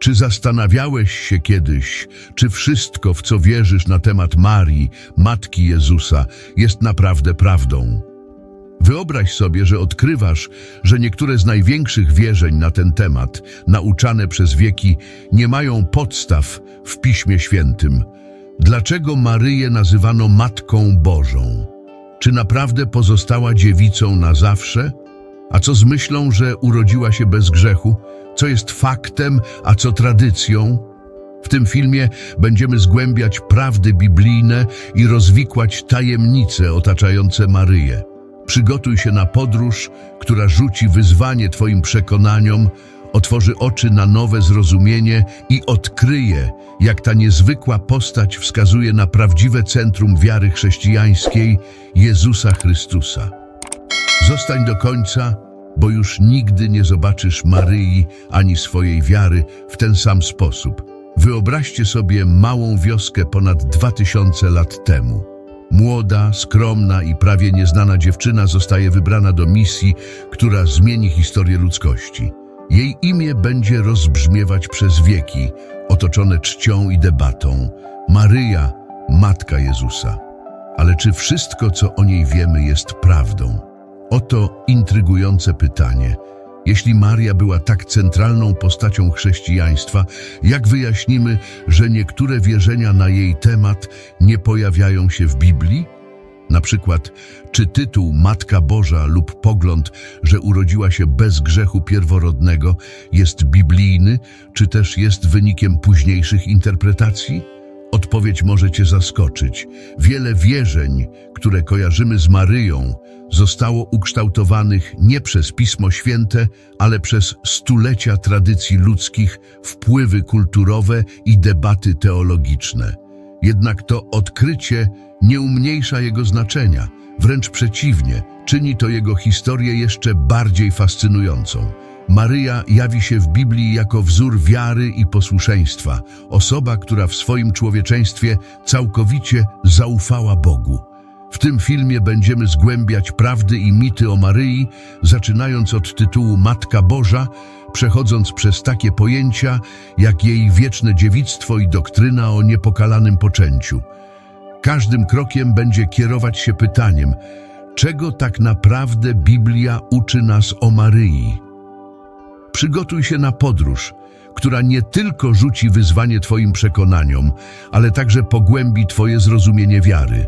Czy zastanawiałeś się kiedyś, czy wszystko, w co wierzysz na temat Marii, Matki Jezusa, jest naprawdę prawdą? Wyobraź sobie, że odkrywasz, że niektóre z największych wierzeń na ten temat, nauczane przez wieki, nie mają podstaw w Piśmie Świętym. Dlaczego Maryję nazywano Matką Bożą? Czy naprawdę pozostała dziewicą na zawsze? A co z myślą, że urodziła się bez grzechu? Co jest faktem, a co tradycją? W tym filmie będziemy zgłębiać prawdy biblijne i rozwikłać tajemnice otaczające Maryję. Przygotuj się na podróż, która rzuci wyzwanie Twoim przekonaniom, otworzy oczy na nowe zrozumienie i odkryje, jak ta niezwykła postać wskazuje na prawdziwe centrum wiary chrześcijańskiej Jezusa Chrystusa. Zostań do końca, bo już nigdy nie zobaczysz Maryi ani swojej wiary w ten sam sposób. Wyobraźcie sobie małą wioskę ponad dwa tysiące lat temu. Młoda, skromna i prawie nieznana dziewczyna zostaje wybrana do misji, która zmieni historię ludzkości. Jej imię będzie rozbrzmiewać przez wieki, otoczone czcią i debatą. Maryja, Matka Jezusa. Ale czy wszystko, co o niej wiemy, jest prawdą? Oto intrygujące pytanie. Jeśli Maria była tak centralną postacią chrześcijaństwa, jak wyjaśnimy, że niektóre wierzenia na jej temat nie pojawiają się w Biblii? Na przykład, czy tytuł Matka Boża lub pogląd, że urodziła się bez grzechu pierworodnego, jest biblijny, czy też jest wynikiem późniejszych interpretacji? Odpowiedź może Cię zaskoczyć. Wiele wierzeń, które kojarzymy z Maryją, zostało ukształtowanych nie przez Pismo Święte, ale przez stulecia tradycji ludzkich, wpływy kulturowe i debaty teologiczne. Jednak to odkrycie nie umniejsza jego znaczenia, wręcz przeciwnie, czyni to jego historię jeszcze bardziej fascynującą. Maryja jawi się w Biblii jako wzór wiary i posłuszeństwa, osoba, która w swoim człowieczeństwie całkowicie zaufała Bogu. W tym filmie będziemy zgłębiać prawdy i mity o Maryi, zaczynając od tytułu Matka Boża, przechodząc przez takie pojęcia jak jej wieczne dziewictwo i doktryna o niepokalanym poczęciu. Każdym krokiem będzie kierować się pytaniem, czego tak naprawdę Biblia uczy nas o Maryi. Przygotuj się na podróż, która nie tylko rzuci wyzwanie Twoim przekonaniom, ale także pogłębi Twoje zrozumienie wiary.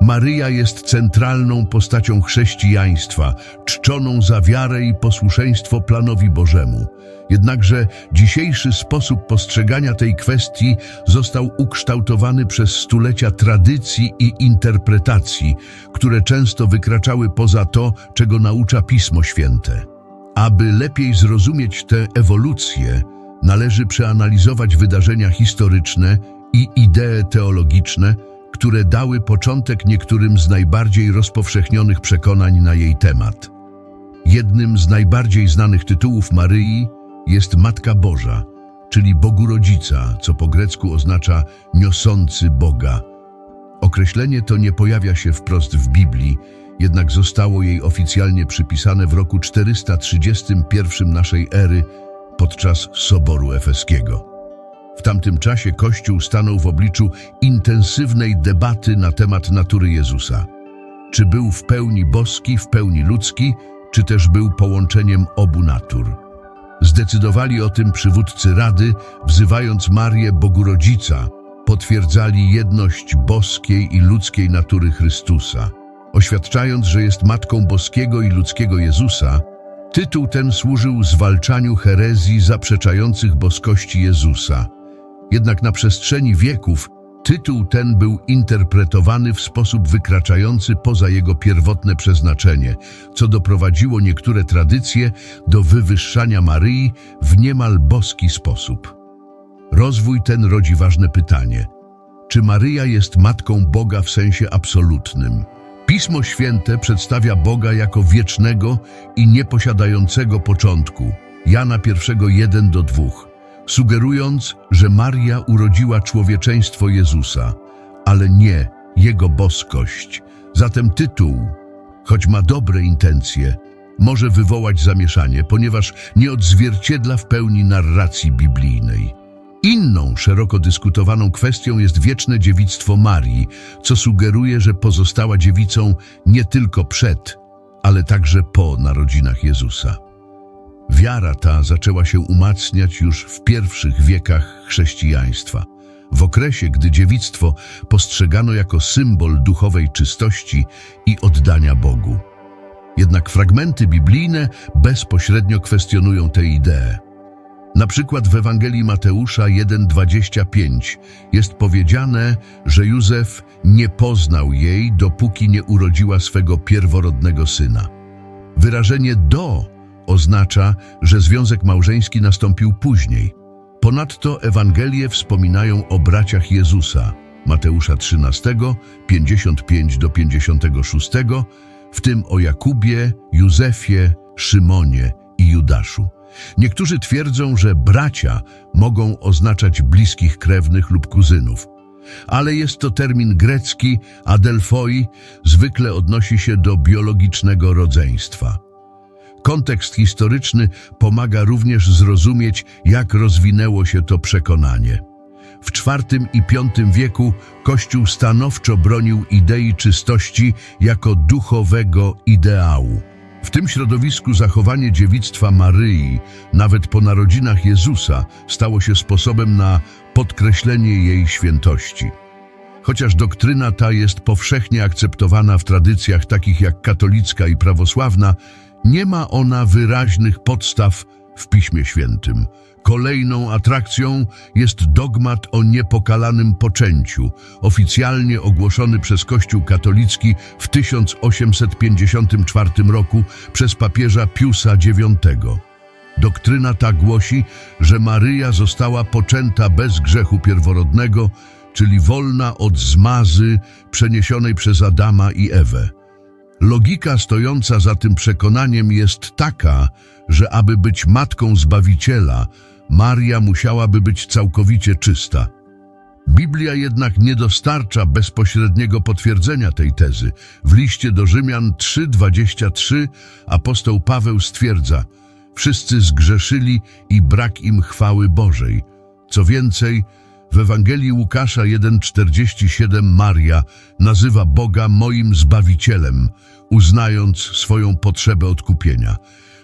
Maryja jest centralną postacią chrześcijaństwa, czczoną za wiarę i posłuszeństwo planowi Bożemu. Jednakże dzisiejszy sposób postrzegania tej kwestii został ukształtowany przez stulecia tradycji i interpretacji, które często wykraczały poza to, czego naucza Pismo Święte. Aby lepiej zrozumieć tę ewolucję, należy przeanalizować wydarzenia historyczne i idee teologiczne, które dały początek niektórym z najbardziej rozpowszechnionych przekonań na jej temat. Jednym z najbardziej znanych tytułów Maryi jest Matka Boża, czyli Bogu Rodzica, co po grecku oznacza niosący Boga. Określenie to nie pojawia się wprost w Biblii, jednak zostało jej oficjalnie przypisane w roku 431 naszej ery podczas Soboru Efeskiego. W tamtym czasie Kościół stanął w obliczu intensywnej debaty na temat natury Jezusa. Czy był w pełni boski, w pełni ludzki, czy też był połączeniem obu natur? Zdecydowali o tym przywódcy Rady, wzywając Marię Bogu Rodzica, potwierdzali jedność boskiej i ludzkiej natury Chrystusa. Oświadczając, że jest matką boskiego i ludzkiego Jezusa, tytuł ten służył zwalczaniu herezji zaprzeczających boskości Jezusa. Jednak na przestrzeni wieków tytuł ten był interpretowany w sposób wykraczający poza jego pierwotne przeznaczenie, co doprowadziło niektóre tradycje do wywyższania Maryi w niemal boski sposób. Rozwój ten rodzi ważne pytanie. Czy Maryja jest matką Boga w sensie absolutnym? Pismo Święte przedstawia Boga jako wiecznego i nieposiadającego początku. Jana I 1 do 2 sugerując, że Maria urodziła człowieczeństwo Jezusa, ale nie Jego boskość. Zatem tytuł, choć ma dobre intencje, może wywołać zamieszanie, ponieważ nie odzwierciedla w pełni narracji biblijnej. Inną szeroko dyskutowaną kwestią jest wieczne dziewictwo Marii, co sugeruje, że pozostała dziewicą nie tylko przed, ale także po narodzinach Jezusa. Wiara ta zaczęła się umacniać już w pierwszych wiekach chrześcijaństwa, w okresie, gdy dziewictwo postrzegano jako symbol duchowej czystości i oddania Bogu. Jednak fragmenty biblijne bezpośrednio kwestionują tę ideę. Na przykład w Ewangelii Mateusza 1:25 jest powiedziane, że Józef nie poznał jej, dopóki nie urodziła swego pierworodnego syna. Wyrażenie do oznacza, że związek małżeński nastąpił później. Ponadto Ewangelie wspominają o braciach Jezusa, Mateusza 13, 55 do 56, w tym o Jakubie, Józefie, Szymonie i Judaszu. Niektórzy twierdzą, że bracia mogą oznaczać bliskich krewnych lub kuzynów, ale jest to termin grecki, adelfoi zwykle odnosi się do biologicznego rodzeństwa. Kontekst historyczny pomaga również zrozumieć, jak rozwinęło się to przekonanie. W IV i V wieku Kościół stanowczo bronił idei czystości jako duchowego ideału. W tym środowisku zachowanie dziewictwa Maryi, nawet po narodzinach Jezusa, stało się sposobem na podkreślenie jej świętości. Chociaż doktryna ta jest powszechnie akceptowana w tradycjach takich jak katolicka i prawosławna, nie ma ona wyraźnych podstaw w Piśmie Świętym. Kolejną atrakcją jest dogmat o niepokalanym poczęciu, oficjalnie ogłoszony przez Kościół katolicki w 1854 roku przez papieża Piusa IX. Doktryna ta głosi, że Maryja została poczęta bez grzechu pierworodnego, czyli wolna od zmazy przeniesionej przez Adama i Ewę. Logika stojąca za tym przekonaniem jest taka, że aby być matką Zbawiciela, Maria musiałaby być całkowicie czysta. Biblia jednak nie dostarcza bezpośredniego potwierdzenia tej tezy. W liście do Rzymian 3:23 apostoł Paweł stwierdza: Wszyscy zgrzeszyli i brak im chwały Bożej. Co więcej, w Ewangelii Łukasza 1:47 Maria nazywa Boga moim Zbawicielem, uznając swoją potrzebę odkupienia.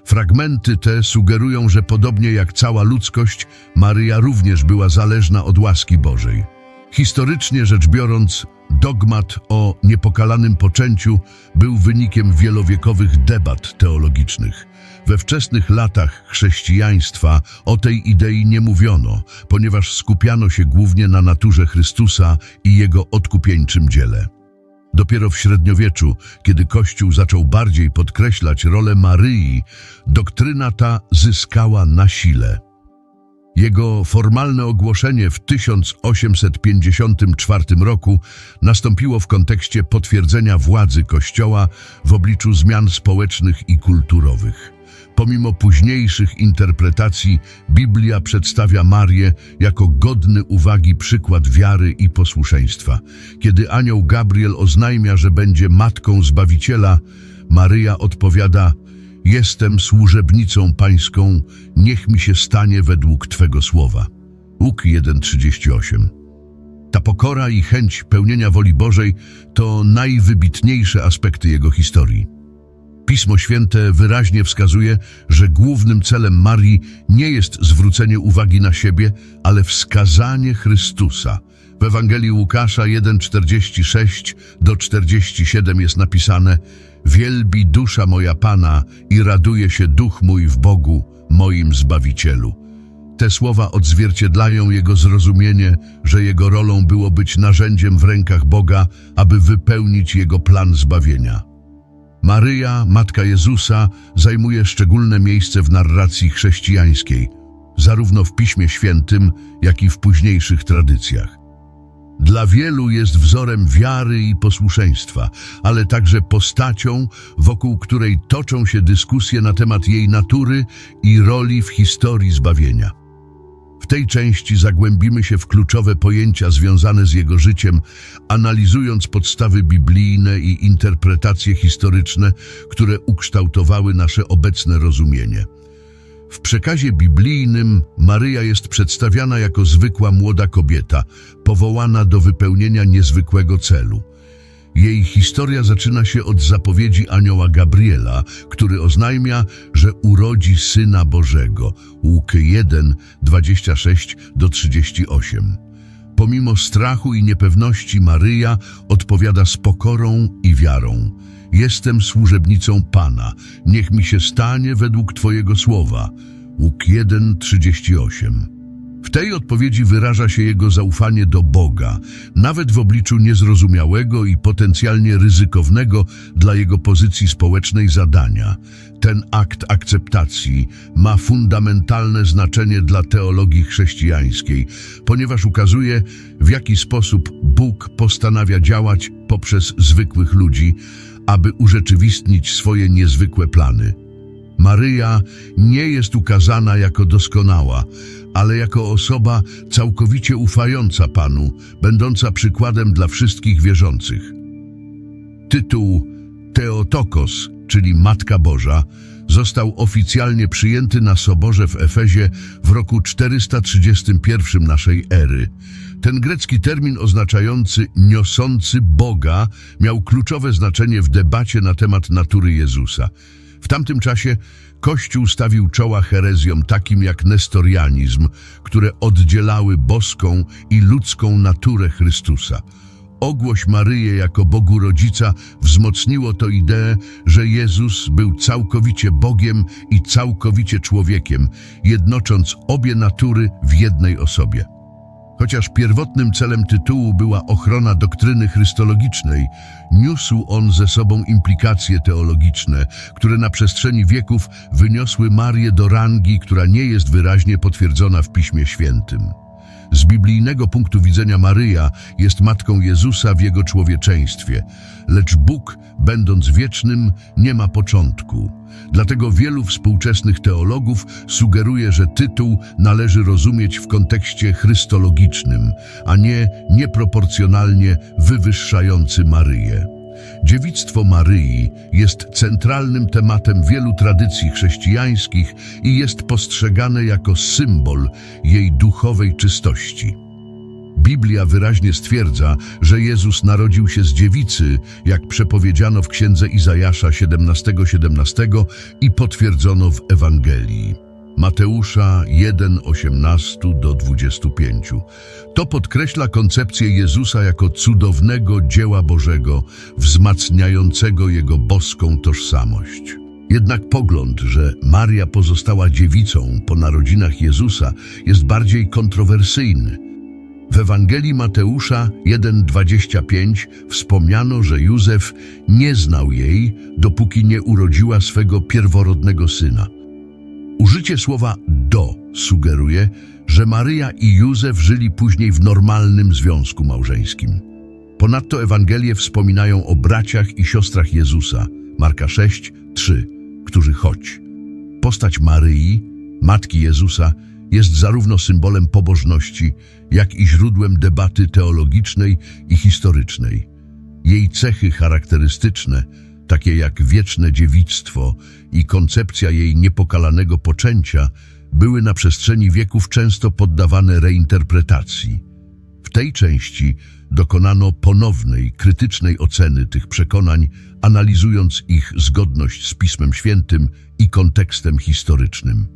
Fragmenty te sugerują, że podobnie jak cała ludzkość, Maryja również była zależna od łaski Bożej. Historycznie rzecz biorąc, dogmat o niepokalanym poczęciu był wynikiem wielowiekowych debat teologicznych. We wczesnych latach chrześcijaństwa o tej idei nie mówiono, ponieważ skupiano się głównie na naturze Chrystusa i Jego odkupieńczym dziele. Dopiero w średniowieczu, kiedy Kościół zaczął bardziej podkreślać rolę Maryi, doktryna ta zyskała na sile. Jego formalne ogłoszenie w 1854 roku nastąpiło w kontekście potwierdzenia władzy Kościoła w obliczu zmian społecznych i kulturowych. Pomimo późniejszych interpretacji, Biblia przedstawia Marię jako godny uwagi przykład wiary i posłuszeństwa. Kiedy anioł Gabriel oznajmia, że będzie matką Zbawiciela, Maryja odpowiada: Jestem służebnicą pańską, niech mi się stanie według Twego słowa. Łuk 1:38. Ta pokora i chęć pełnienia woli Bożej to najwybitniejsze aspekty jego historii. Pismo Święte wyraźnie wskazuje, że głównym celem Marii nie jest zwrócenie uwagi na siebie, ale wskazanie Chrystusa. W Ewangelii Łukasza 1:46 do 47 jest napisane: Wielbi dusza moja Pana i raduje się duch mój w Bogu, moim Zbawicielu. Te słowa odzwierciedlają jego zrozumienie, że jego rolą było być narzędziem w rękach Boga, aby wypełnić jego plan zbawienia. Maryja, Matka Jezusa, zajmuje szczególne miejsce w narracji chrześcijańskiej, zarówno w Piśmie Świętym, jak i w późniejszych tradycjach. Dla wielu jest wzorem wiary i posłuszeństwa, ale także postacią, wokół której toczą się dyskusje na temat jej natury i roli w historii zbawienia. W tej części zagłębimy się w kluczowe pojęcia związane z jego życiem, analizując podstawy biblijne i interpretacje historyczne, które ukształtowały nasze obecne rozumienie. W przekazie biblijnym Maryja jest przedstawiana jako zwykła młoda kobieta, powołana do wypełnienia niezwykłego celu. Jej historia zaczyna się od zapowiedzi anioła Gabriela, który oznajmia, że urodzi Syna Bożego. Łuk 1, 26 do 38. Pomimo strachu i niepewności Maryja odpowiada z pokorą i wiarą. Jestem służebnicą Pana, niech mi się stanie według Twojego słowa. Łuk 1, 38. W tej odpowiedzi wyraża się jego zaufanie do Boga, nawet w obliczu niezrozumiałego i potencjalnie ryzykownego dla jego pozycji społecznej zadania. Ten akt akceptacji ma fundamentalne znaczenie dla teologii chrześcijańskiej, ponieważ ukazuje, w jaki sposób Bóg postanawia działać poprzez zwykłych ludzi, aby urzeczywistnić swoje niezwykłe plany. Maryja nie jest ukazana jako doskonała, ale jako osoba całkowicie ufająca Panu, będąca przykładem dla wszystkich wierzących. Tytuł Teotokos, czyli Matka Boża, został oficjalnie przyjęty na Soborze w Efezie w roku 431 naszej ery. Ten grecki termin oznaczający niosący Boga miał kluczowe znaczenie w debacie na temat natury Jezusa. W tamtym czasie Kościół stawił czoła herezjom takim jak nestorianizm, które oddzielały boską i ludzką naturę Chrystusa. Ogłoś Maryję jako Bogu Rodzica wzmocniło to ideę, że Jezus był całkowicie Bogiem i całkowicie człowiekiem, jednocząc obie natury w jednej osobie. Chociaż pierwotnym celem tytułu była ochrona doktryny chrystologicznej, niósł on ze sobą implikacje teologiczne, które na przestrzeni wieków wyniosły Marię do rangi, która nie jest wyraźnie potwierdzona w Piśmie Świętym. Z biblijnego punktu widzenia Maryja jest matką Jezusa w jego człowieczeństwie, lecz Bóg, będąc wiecznym, nie ma początku. Dlatego wielu współczesnych teologów sugeruje, że tytuł należy rozumieć w kontekście chrystologicznym, a nie nieproporcjonalnie wywyższający Maryję. Dziewictwo Maryi jest centralnym tematem wielu tradycji chrześcijańskich i jest postrzegane jako symbol jej duchowej czystości. Biblia wyraźnie stwierdza, że Jezus narodził się z dziewicy, jak przepowiedziano w księdze Izajasza 17:17 17 i potwierdzono w Ewangelii. Mateusza 1:18 do 25. To podkreśla koncepcję Jezusa jako cudownego dzieła Bożego, wzmacniającego jego boską tożsamość. Jednak pogląd, że Maria pozostała dziewicą po narodzinach Jezusa jest bardziej kontrowersyjny. W Ewangelii Mateusza 1:25 wspomniano, że Józef nie znał jej, dopóki nie urodziła swego pierworodnego syna. Użycie słowa do sugeruje, że Maryja i Józef żyli później w normalnym związku małżeńskim. Ponadto Ewangelie wspominają o braciach i siostrach Jezusa, Marka 6, 3, którzy choć. Postać Maryi, matki Jezusa, jest zarówno symbolem pobożności, jak i źródłem debaty teologicznej i historycznej. Jej cechy charakterystyczne, takie jak wieczne dziewictwo i koncepcja jej niepokalanego poczęcia, były na przestrzeni wieków często poddawane reinterpretacji. W tej części dokonano ponownej, krytycznej oceny tych przekonań, analizując ich zgodność z Pismem Świętym i kontekstem historycznym.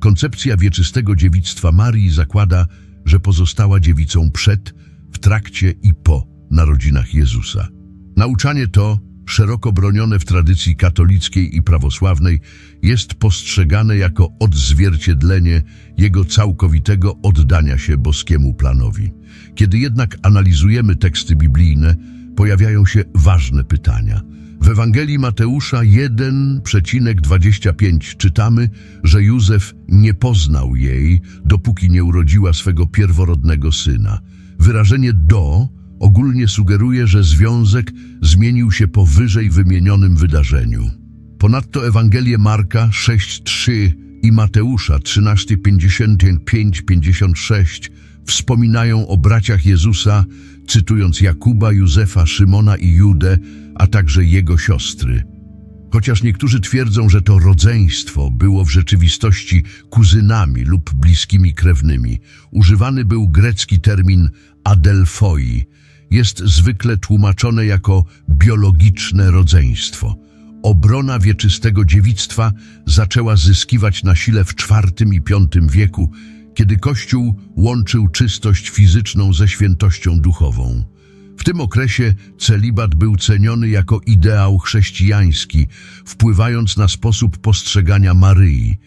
Koncepcja wieczystego dziewictwa Marii zakłada, że pozostała dziewicą przed, w trakcie i po narodzinach Jezusa. Nauczanie to, szeroko bronione w tradycji katolickiej i prawosławnej, jest postrzegane jako odzwierciedlenie jego całkowitego oddania się boskiemu planowi. Kiedy jednak analizujemy teksty biblijne, pojawiają się ważne pytania. W Ewangelii Mateusza 1,25 czytamy, że Józef nie poznał jej, dopóki nie urodziła swego pierworodnego syna. Wyrażenie do ogólnie sugeruje, że związek zmienił się po wyżej wymienionym wydarzeniu. Ponadto Ewangelię Marka 6,3 i Mateusza 13:55-56 wspominają o braciach Jezusa, cytując Jakuba, Józefa, Szymona i Judę, a także jego siostry. Chociaż niektórzy twierdzą, że to rodzeństwo było w rzeczywistości kuzynami lub bliskimi krewnymi, używany był grecki termin adelfoi. Jest zwykle tłumaczone jako biologiczne rodzeństwo. Obrona wieczystego dziewictwa zaczęła zyskiwać na sile w IV i V wieku, kiedy Kościół łączył czystość fizyczną ze świętością duchową. W tym okresie celibat był ceniony jako ideał chrześcijański, wpływając na sposób postrzegania Maryi.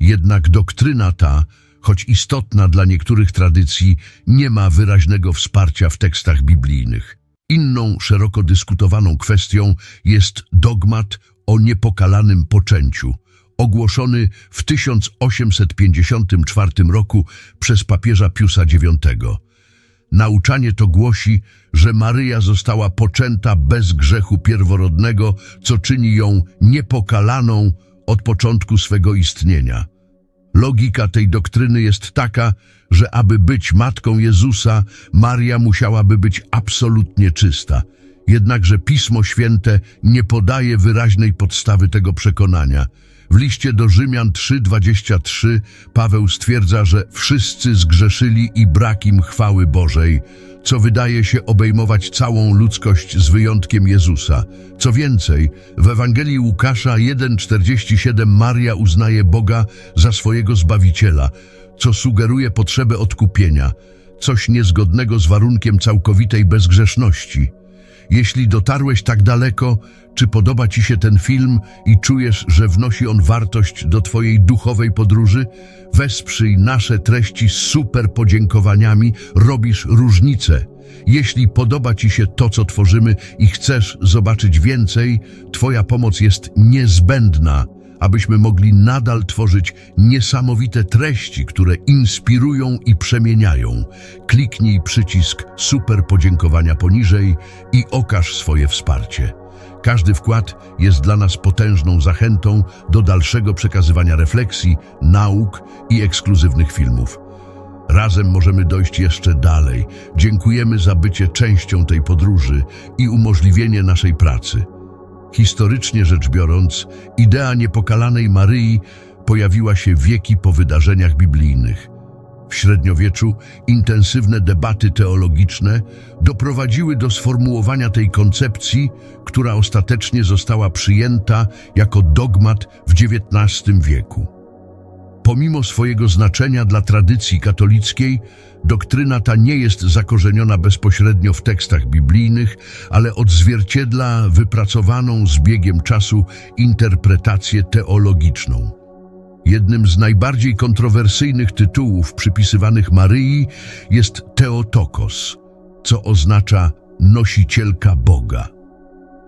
Jednak doktryna ta, choć istotna dla niektórych tradycji, nie ma wyraźnego wsparcia w tekstach biblijnych. Inną szeroko dyskutowaną kwestią jest dogmat o niepokalanym poczęciu, ogłoszony w 1854 roku przez papieża Piusa IX. Nauczanie to głosi, że Maryja została poczęta bez grzechu pierworodnego, co czyni ją niepokalaną od początku swego istnienia. Logika tej doktryny jest taka, że aby być matką Jezusa, Maria musiałaby być absolutnie czysta. Jednakże Pismo Święte nie podaje wyraźnej podstawy tego przekonania. W liście do Rzymian 3:23 Paweł stwierdza, że wszyscy zgrzeszyli i brak im chwały Bożej, co wydaje się obejmować całą ludzkość z wyjątkiem Jezusa. Co więcej, w Ewangelii Łukasza 1:47 Maria uznaje Boga za swojego Zbawiciela, co sugeruje potrzebę odkupienia, coś niezgodnego z warunkiem całkowitej bezgrzeszności. Jeśli dotarłeś tak daleko, czy podoba Ci się ten film i czujesz, że wnosi on wartość do Twojej duchowej podróży? Wesprzyj nasze treści z super podziękowaniami, robisz różnicę. Jeśli podoba Ci się to, co tworzymy i chcesz zobaczyć więcej, Twoja pomoc jest niezbędna, abyśmy mogli nadal tworzyć niesamowite treści, które inspirują i przemieniają. Kliknij przycisk super podziękowania poniżej i okaż swoje wsparcie. Każdy wkład jest dla nas potężną zachętą do dalszego przekazywania refleksji, nauk i ekskluzywnych filmów. Razem możemy dojść jeszcze dalej. Dziękujemy za bycie częścią tej podróży i umożliwienie naszej pracy. Historycznie rzecz biorąc, idea niepokalanej Maryi pojawiła się wieki po wydarzeniach biblijnych. W średniowieczu intensywne debaty teologiczne doprowadziły do sformułowania tej koncepcji, która ostatecznie została przyjęta jako dogmat w XIX wieku. Pomimo swojego znaczenia dla tradycji katolickiej, doktryna ta nie jest zakorzeniona bezpośrednio w tekstach biblijnych, ale odzwierciedla wypracowaną z biegiem czasu interpretację teologiczną. Jednym z najbardziej kontrowersyjnych tytułów przypisywanych Maryi jest Teotokos, co oznacza nosicielka Boga.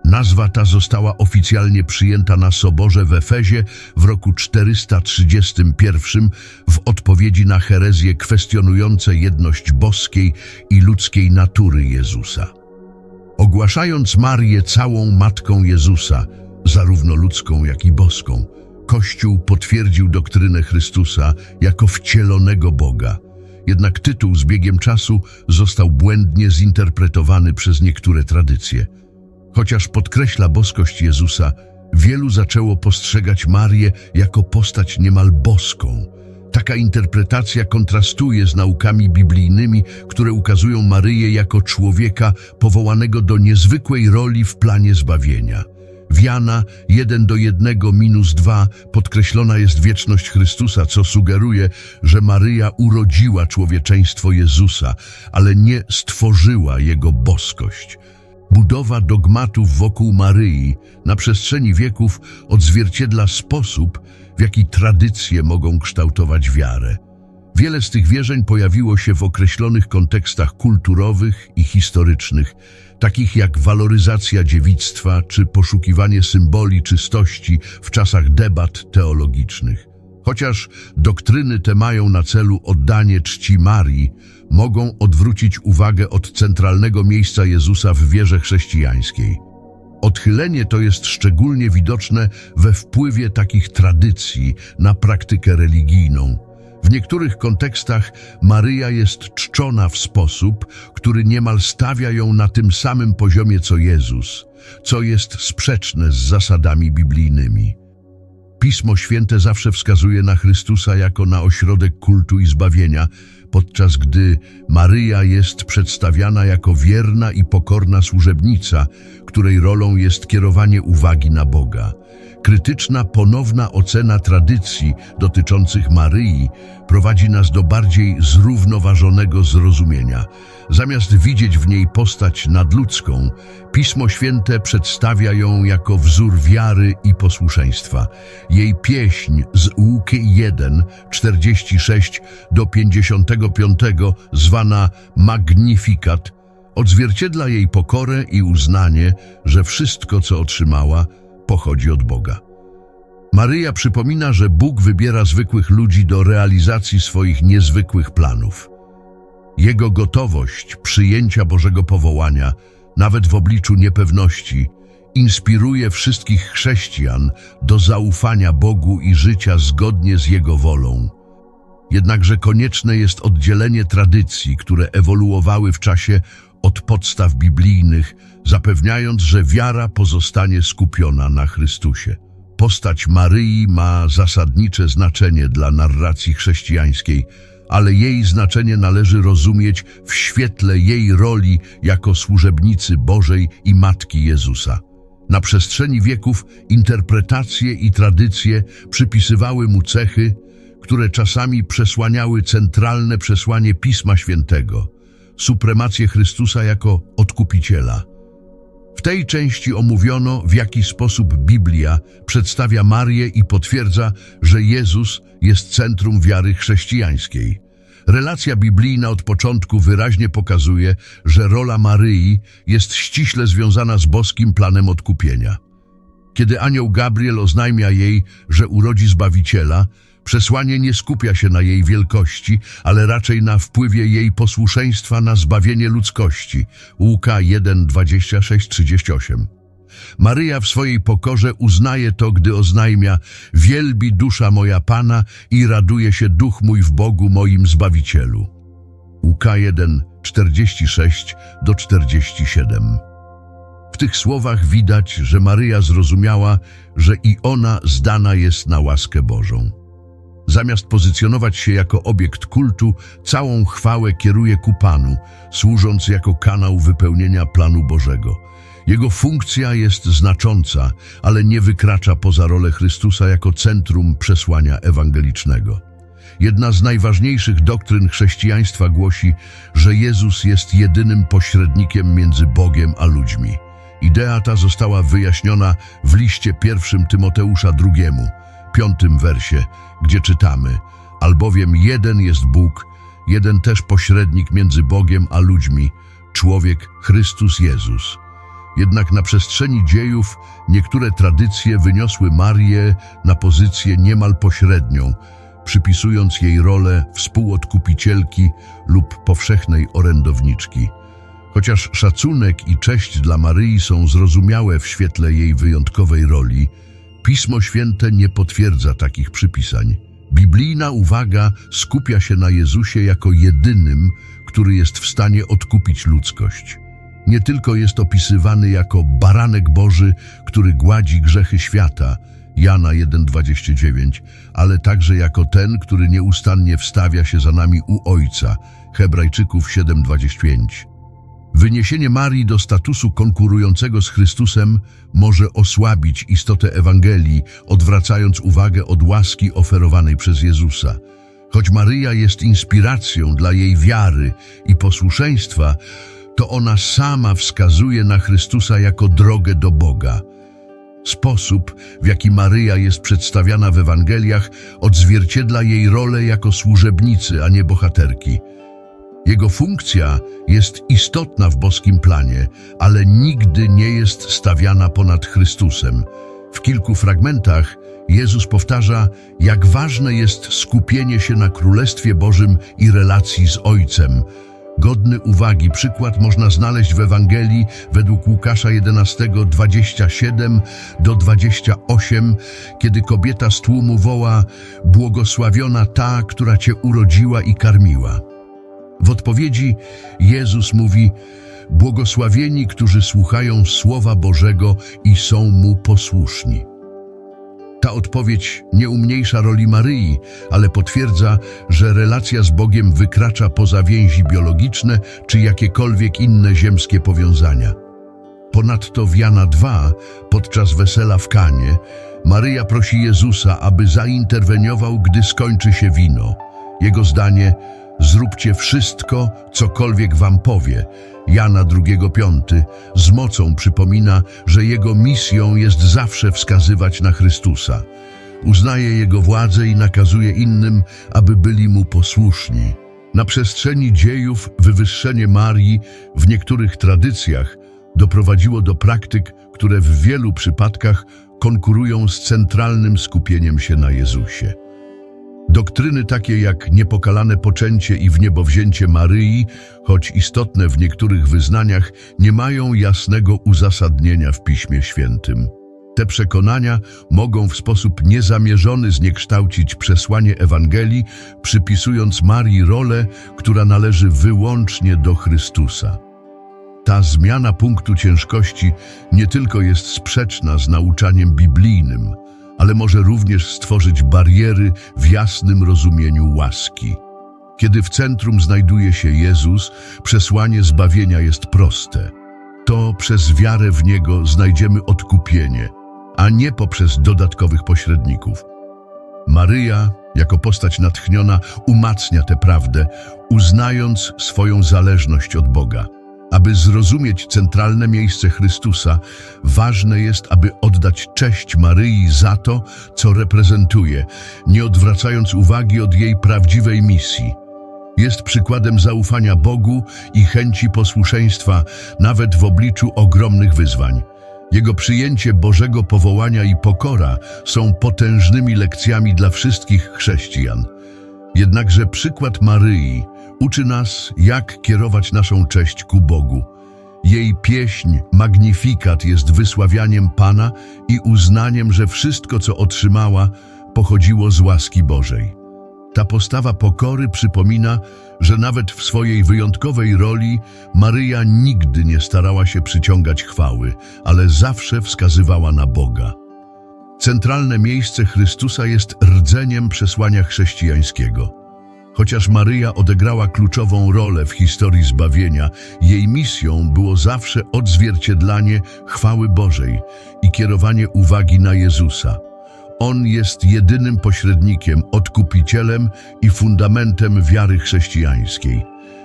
Nazwa ta została oficjalnie przyjęta na Soborze w Efezie w roku 431 w odpowiedzi na herezje kwestionujące jedność boskiej i ludzkiej natury Jezusa. Ogłaszając Marię całą Matką Jezusa, zarówno ludzką, jak i boską, Kościół potwierdził doktrynę Chrystusa jako wcielonego Boga. Jednak tytuł z biegiem czasu został błędnie zinterpretowany przez niektóre tradycje. Chociaż podkreśla boskość Jezusa, wielu zaczęło postrzegać Marię jako postać niemal boską. Taka interpretacja kontrastuje z naukami biblijnymi, które ukazują Maryję jako człowieka powołanego do niezwykłej roli w planie zbawienia. W Jana 1 do 1 minus 2 podkreślona jest wieczność Chrystusa, co sugeruje, że Maryja urodziła człowieczeństwo Jezusa, ale nie stworzyła Jego boskość. Budowa dogmatów wokół Maryi na przestrzeni wieków odzwierciedla sposób, w jaki tradycje mogą kształtować wiarę. Wiele z tych wierzeń pojawiło się w określonych kontekstach kulturowych i historycznych, takich jak waloryzacja dziewictwa czy poszukiwanie symboli czystości w czasach debat teologicznych. Chociaż doktryny te mają na celu oddanie czci Marii, mogą odwrócić uwagę od centralnego miejsca Jezusa w wierze chrześcijańskiej. Odchylenie to jest szczególnie widoczne we wpływie takich tradycji na praktykę religijną. W niektórych kontekstach Maryja jest czczona w sposób, który niemal stawia ją na tym samym poziomie co Jezus, co jest sprzeczne z zasadami biblijnymi. Pismo Święte zawsze wskazuje na Chrystusa jako na ośrodek kultu i zbawienia, podczas gdy Maryja jest przedstawiana jako wierna i pokorna służebnica, której rolą jest kierowanie uwagi na Boga. Krytyczna, ponowna ocena tradycji dotyczących Maryi prowadzi nas do bardziej zrównoważonego zrozumienia. Zamiast widzieć w niej postać nadludzką, Pismo Święte przedstawia ją jako wzór wiary i posłuszeństwa. Jej pieśń z Łuki 1, 46 do 55, zwana Magnifikat, odzwierciedla jej pokorę i uznanie, że wszystko, co otrzymała, pochodzi od Boga. Maryja przypomina, że Bóg wybiera zwykłych ludzi do realizacji swoich niezwykłych planów. Jego gotowość przyjęcia Bożego powołania, nawet w obliczu niepewności, inspiruje wszystkich chrześcijan do zaufania Bogu i życia zgodnie z Jego wolą. Jednakże konieczne jest oddzielenie tradycji, które ewoluowały w czasie od podstaw biblijnych, zapewniając, że wiara pozostanie skupiona na Chrystusie. Postać Maryi ma zasadnicze znaczenie dla narracji chrześcijańskiej, ale jej znaczenie należy rozumieć w świetle jej roli jako służebnicy Bożej i Matki Jezusa. Na przestrzeni wieków interpretacje i tradycje przypisywały mu cechy, które czasami przesłaniały centralne przesłanie Pisma Świętego, supremację Chrystusa jako odkupiciela. W tej części omówiono, w jaki sposób Biblia przedstawia Marię i potwierdza, że Jezus jest centrum wiary chrześcijańskiej. Relacja biblijna od początku wyraźnie pokazuje, że rola Maryi jest ściśle związana z boskim planem odkupienia. Kiedy anioł Gabriel oznajmia jej, że urodzi Zbawiciela, przesłanie nie skupia się na jej wielkości, ale raczej na wpływie jej posłuszeństwa na zbawienie ludzkości. Łuka 1, 26-38 Maryja w swojej pokorze uznaje to, gdy oznajmia Wielbi dusza moja Pana i raduje się duch mój w Bogu moim Zbawicielu. Łuka 1, 46 do 47 w tych słowach widać, że Maryja zrozumiała, że i ona zdana jest na łaskę Bożą. Zamiast pozycjonować się jako obiekt kultu, całą chwałę kieruje ku Panu, służąc jako kanał wypełnienia planu Bożego. Jego funkcja jest znacząca, ale nie wykracza poza rolę Chrystusa jako centrum przesłania ewangelicznego. Jedna z najważniejszych doktryn chrześcijaństwa głosi, że Jezus jest jedynym pośrednikiem między Bogiem a ludźmi. Idea ta została wyjaśniona w liście pierwszym Tymoteusza II, piątym wersie, gdzie czytamy Albowiem jeden jest Bóg, jeden też pośrednik między Bogiem a ludźmi, człowiek Chrystus Jezus. Jednak na przestrzeni dziejów niektóre tradycje wyniosły Marię na pozycję niemal pośrednią, przypisując jej rolę współodkupicielki lub powszechnej orędowniczki. Chociaż szacunek i cześć dla Maryi są zrozumiałe w świetle jej wyjątkowej roli, Pismo Święte nie potwierdza takich przypisań. Biblijna uwaga skupia się na Jezusie jako jedynym, który jest w stanie odkupić ludzkość. Nie tylko jest opisywany jako baranek Boży, który gładzi grzechy świata, Jana 1,29, ale także jako ten, który nieustannie wstawia się za nami u Ojca, Hebrajczyków 7,25. Wyniesienie Marii do statusu konkurującego z Chrystusem może osłabić istotę Ewangelii, odwracając uwagę od łaski oferowanej przez Jezusa. Choć Maryja jest inspiracją dla jej wiary i posłuszeństwa, to ona sama wskazuje na Chrystusa jako drogę do Boga. Sposób, w jaki Maryja jest przedstawiana w Ewangeliach, odzwierciedla jej rolę jako służebnicy, a nie bohaterki. Jego funkcja jest istotna w boskim planie, ale nigdy nie jest stawiana ponad Chrystusem. W kilku fragmentach Jezus powtarza, jak ważne jest skupienie się na Królestwie Bożym i relacji z Ojcem, Godny uwagi przykład można znaleźć w Ewangelii według Łukasza 11, 27 do 28, kiedy kobieta z tłumu woła Błogosławiona ta, która Cię urodziła i karmiła. W odpowiedzi Jezus mówi Błogosławieni, którzy słuchają Słowa Bożego i są Mu posłuszni. Ta odpowiedź nie umniejsza roli Maryi, ale potwierdza, że relacja z Bogiem wykracza poza więzi biologiczne czy jakiekolwiek inne ziemskie powiązania. Ponadto w Jana 2, podczas wesela w Kanie, Maryja prosi Jezusa, aby zainterweniował, gdy skończy się wino. Jego zdanie Zróbcie wszystko, cokolwiek wam powie. Jana 2,5 z mocą przypomina, że jego misją jest zawsze wskazywać na Chrystusa. Uznaje jego władzę i nakazuje innym, aby byli mu posłuszni. Na przestrzeni dziejów wywyższenie Marii w niektórych tradycjach doprowadziło do praktyk, które w wielu przypadkach konkurują z centralnym skupieniem się na Jezusie. Doktryny takie jak niepokalane poczęcie i wniebowzięcie Maryi, choć istotne w niektórych wyznaniach, nie mają jasnego uzasadnienia w Piśmie Świętym. Te przekonania mogą w sposób niezamierzony zniekształcić przesłanie Ewangelii, przypisując Marii rolę, która należy wyłącznie do Chrystusa. Ta zmiana punktu ciężkości nie tylko jest sprzeczna z nauczaniem biblijnym, ale może również stworzyć bariery w jasnym rozumieniu łaski. Kiedy w centrum znajduje się Jezus, przesłanie zbawienia jest proste. To przez wiarę w Niego znajdziemy odkupienie, a nie poprzez dodatkowych pośredników. Maryja, jako postać natchniona, umacnia tę prawdę, uznając swoją zależność od Boga. Aby zrozumieć centralne miejsce Chrystusa, ważne jest, aby oddać cześć Maryi za to, co reprezentuje, nie odwracając uwagi od jej prawdziwej misji. Jest przykładem zaufania Bogu i chęci posłuszeństwa, nawet w obliczu ogromnych wyzwań. Jego przyjęcie Bożego powołania i pokora są potężnymi lekcjami dla wszystkich chrześcijan. Jednakże przykład Maryi uczy nas, jak kierować naszą cześć ku Bogu. Jej pieśń, magnifikat jest wysławianiem Pana i uznaniem, że wszystko, co otrzymała, pochodziło z łaski Bożej. Ta postawa pokory przypomina, że nawet w swojej wyjątkowej roli Maryja nigdy nie starała się przyciągać chwały, ale zawsze wskazywała na Boga. Centralne miejsce Chrystusa jest rdzeniem przesłania chrześcijańskiego. Chociaż Maryja odegrała kluczową rolę w historii zbawienia, jej misją było zawsze odzwierciedlanie chwały Bożej i kierowanie uwagi na Jezusa. On jest jedynym pośrednikiem, odkupicielem i fundamentem wiary chrześcijańskiej.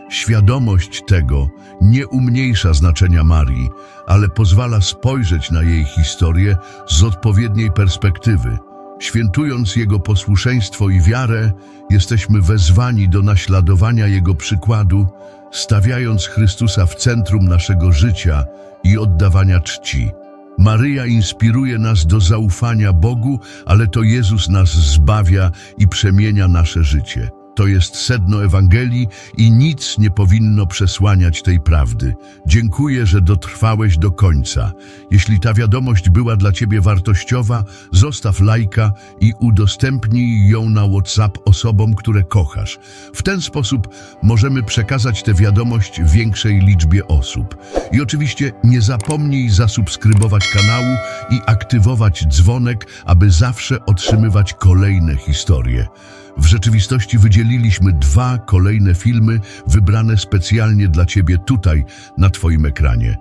Świadomość tego nie umniejsza znaczenia Marii, ale pozwala spojrzeć na jej historię z odpowiedniej perspektywy. Świętując Jego posłuszeństwo i wiarę, jesteśmy wezwani do naśladowania Jego przykładu, stawiając Chrystusa w centrum naszego życia i oddawania czci. Maryja inspiruje nas do zaufania Bogu, ale to Jezus nas zbawia i przemienia nasze życie. To jest sedno Ewangelii i nic nie powinno przesłaniać tej prawdy. Dziękuję, że dotrwałeś do końca. Jeśli ta wiadomość była dla Ciebie wartościowa, zostaw lajka i udostępnij ją na WhatsApp osobom, które kochasz. W ten sposób możemy przekazać tę wiadomość większej liczbie osób. I oczywiście nie zapomnij zasubskrybować kanału i aktywować dzwonek, aby zawsze otrzymywać kolejne historie. W rzeczywistości wydzieliliśmy dwa kolejne filmy wybrane specjalnie dla Ciebie tutaj, na Twoim ekranie.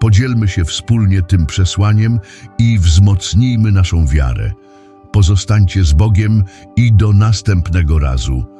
Podzielmy się wspólnie tym przesłaniem i wzmocnijmy naszą wiarę. Pozostańcie z Bogiem i do następnego razu.